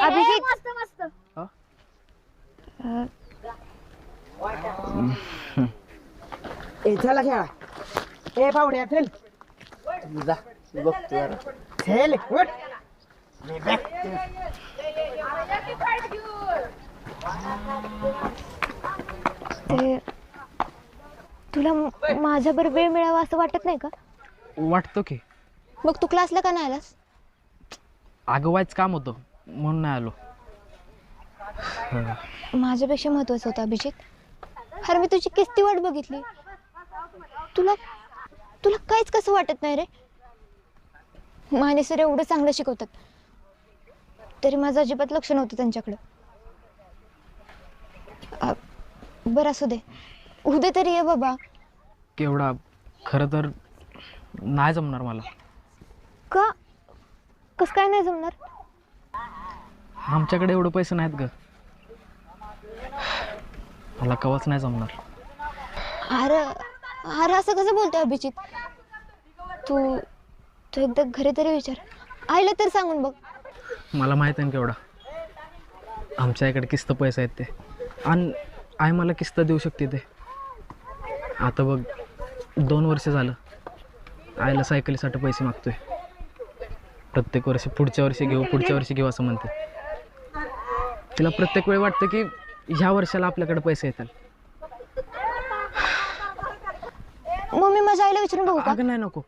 अभिजित मस्त मस्त. ए चला खेळा. ए पावड्या चल. जा बघतो जरा. चल उठ. मी बघतो. ते तुला म- माझ्याबरोबर वेळ मिळावा असं वाटत नाही का? वाटतो की. मग तू क्लासला का नाही आलास? आगवायच काम होतं. म्हणून नाही आलो. माझ्यापेक्षा महत्वाचं होतं अभिजित. अरे मी तुझी किस्ती वाट बघितली. तुला तुला काहीच कसं वाटत नाही रे? माने सर एवढं चांगलं शिकवतात. तरी माझं अजिबात लक्ष नव्हतं त्यांच्याकडं. बरं असू दे. उद्या तरी ये बाबा. केवढा खरं तर नाही जमणार मला. का? कसं काय नाही जमणार? आमच्याकडे एवढं पैसे नाहीत ग. मला कवच नाही जमणार. अरे अरे असं कसं बोलतोय अभिजित? तू तू एकदा घरी तरी विचार. आईला तर सांगून बघ. मला माहीत आहे ना केवढा. आमच्या इकडे किस्त पैसे आहेत ते. आणि आई मला किस्त देऊ शकते ते. आता बघ दोन वर्ष झालं. आईला सायकलीसाठी पैसे मागतोय. प्रत्येक वर्षी पुढच्या वर्षी घेऊ पुढच्या वर्षी घेऊ असं म्हणते. तिला प्रत्येक वेळी वाटतं की ह्या वर्षाला आपल्याकडे पैसे येतात. मग मी माझ्या आईला विचारून बघू का? अगं नाही नको.